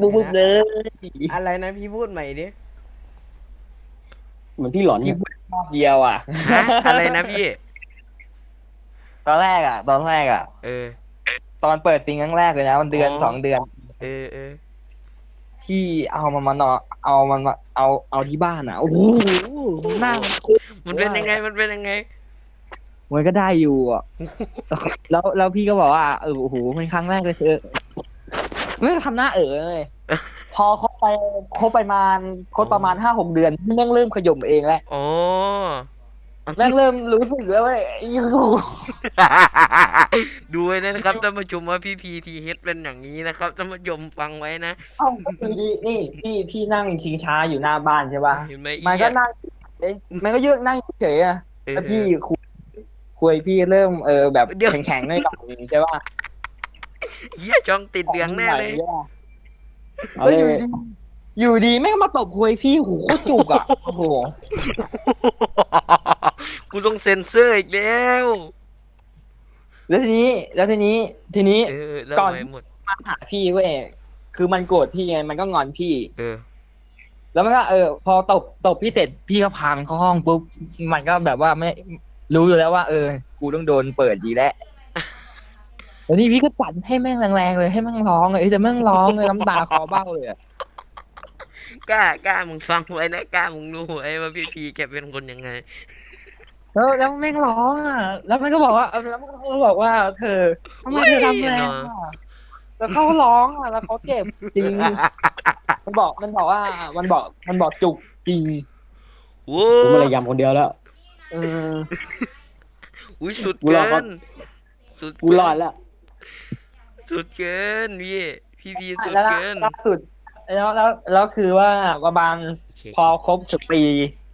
บุ๊บบุ๊บเลยอะไรนะพี่พูดใหม่ดิเหมือนพี่หลอนพี่เนี่ยพูดรอบเดียวอะ ฮะอะไรนะพี่ ตอนแรกอะ ตอนแรกอะ เออ ตอนเปิดซิงครั้งแรกเลยนะ มันเดือนอ๋อ สองเดือน เออเออที่เอามันมานอนเอามันมาเอาเอาที่บ้านอะโอ้โหหน้ามันมันเป็นยังไงมันเป็นยังไง มันก็ได้อยู่อะ แล้วแล้วพี่ก็บอกว่าเออโอ้โหมันครั้งแรกเลยเธอ ไม่ทำหน้าเออเลยพอเขาไปคบไปมาคบประมาณห้าหกเดือนแม่งเริ่มขย่มเองแล้วอ๋อแม่งเริ่มรู้สึกแล้วว่าไอ้ยูดูไว้นะครับท่านผู้ชมว่าพี่พีทีเฮดเป็นอย่างนี้นะครับท่านผู้ชมฟังไว้นะเอ้านี่นี่พี่พี่นั่งชิงช้าอยู่หน้าบ้านใช่ป่ะเห็นไหมมันก็นั่งเอ๊ะมันก็เยอะนั่งเฉยๆอะเออแล้วพี่คุยคุยพี่เริ่มเออแบบเดี๋ยวแข็งๆหน่อยๆใช่ป่ะ เฮียจ้องติดเหลืองแน่เลยเอาเฮ้ยเลอยู่ยดีอยู่ดีแม่งมาตบคุยพี่หูโคตรจุกอะโอ้โหกูต้องเซ็นเซอร์อีกแล้ว แล้วทีนี้ แล้วทีนี้ ทีนี้เออแล้วก่อนไว้หมด มาหาพี่เว้ยคือมันโกรธพี่ไงมันก็งอนพี่ เออ แล้วมันก็เออ พอตบตบพี่เสร็จพี่ก็พามันเข้าห้องปุ๊บมันก็แบบว่าไม่รู้อยู่แล้วว่า เออ กูต้องโดนเปิดดีแล้ว แล้วนี่พี่ก็จัดให้แม่งแรงๆเลยให้แม่งร้องเลยแต่แม่งร้องเลยน้ำตาคลอเบ้าเลยอะกล้ากล้ามึงฟังไว้นะกล้ามึงรู้ไว้ว่าพี่พีแกเป็นคนยังไง แล้วแล้วแม่งร้องอะ แล้วมันก็บอกว่าเออแล้วมันก็บอกว่า เธอทำไมเธอทำแรงอะแล้วเขาร้องอะแล้วเขาเจ็บจริง มันบอกมันบอกว่า มันบอกมันบอกจุกจริงโว้ผมไม่ได้ยำคนเดียวแล้ว เออ อุ้ยสุดกูรอเกิก่อนนสุดกูรอดแล้ว สุดเกินพี่พี่พีสุดแล้วล่าเกินล่าสุดแล้วแล้วแล้วคือว่าประมาณโเคพอครบสิบปี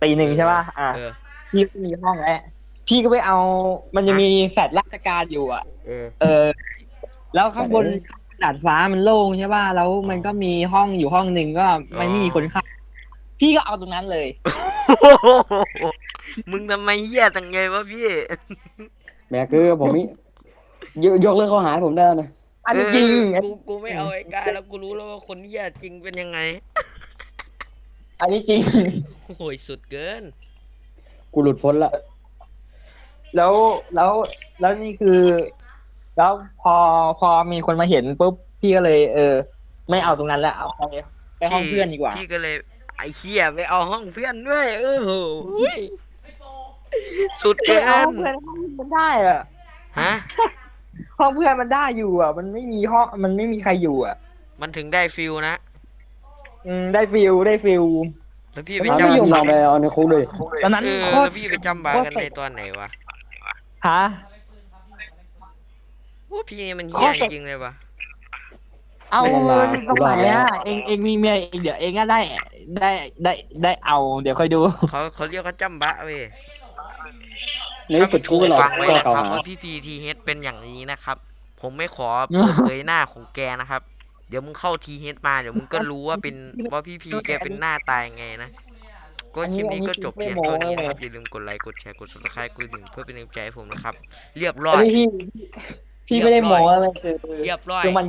ปีหนึ่งใช่ป่ะอะเออพี่ก็มีห้องแล้วพี่ก็ไปเอา มันจะมีแฟลตราชการอยู่อะ เออ เออ แล้วข้างบนดาดฟ้ามันโล่งใช่ป่ะแล้วมันก็มีห้องอยู่ห้องหนึ่งก็ไม่มีคนเข้าพี่ก็เอาตรงนั้นเลย มึงทำไมเหี้ยจังไงวะพี่แบกคือผมนี่ยกยกเลิกข้อหาให้ผมได้นะ อันนี้จริงเออกูกูไม่เอาไอ้กล้าแล้วกูรู้แล้วว่าคนเหี้ยจริงเป็นยังไง อันนี้จริง โอ้ยสุดเกิน กูหลุดพ้นละ แล้วแล้วแล้วนี่คือ แล้วพอพอมีคนมาเห็นปุ๊บพี่ก็เลย เออ ไม่เอาตรงนั้นแล้วเอาไปไปห้องเพื่อนดีกว่า พี่ก็เลย ไอ้เหี้ยไปเอาห้องเพื่อนด้วยเออโหยสุดเอเกิอเอานเพื่อนห้องมันได้อะฮะ ห้องเพื่อนมันได้อยู่อะ มันไม่มีห้องมันไม่มีใครอยู่อะ มันถึงได้ฟิลนะอืมได้ฟิลได้ฟิล แล้วพี่มัไปนเอาไม่จำอยู่ลองไปเอาในคุกเลยตอนนั้นเออโคแล้ตรวพี่ไปจำบากันในตอนไหนวะฮะว่าพี่นี่มันเหี้ยโคตรจริงๆเลยวะเอาไม่เป็นไรตรงไหนกูรอดแล้วอะเองเองมีเมียเองเดี๋ยวเองก็ได้ได้ได้ได้เอา เดี๋ยวค่อยดูเขาเขาเรียกว่าจำบะเว้ย ในที่สุดกูก็หลอกฟังไว้ก็นะเกล่าวครับหา ว่าพี่พีทีเฮดเป็นอย่างนี้นะครับ ผมไม่ขอเปิดเผยหน้าของแกนะครับ เดี๋ยวมึงเข้าทีเฮดมาเดี๋ยวมึงก็รู้ว่าเป็นว่าพี่พีแกเป็นหน้าตายไงนะ ก็คลิปนี้ก็จบเพียงเท่านี้นะครับอย่าลืมกดไลค์กดแชร์กดซับสไครต์กดดิ่งเพื่อเป็นกำลังใจให้ผมนะครับ เรียบร้อยอันนี้พี่พี่ไม่ได้โม้อะไรคือเรียบร้อย คือมัน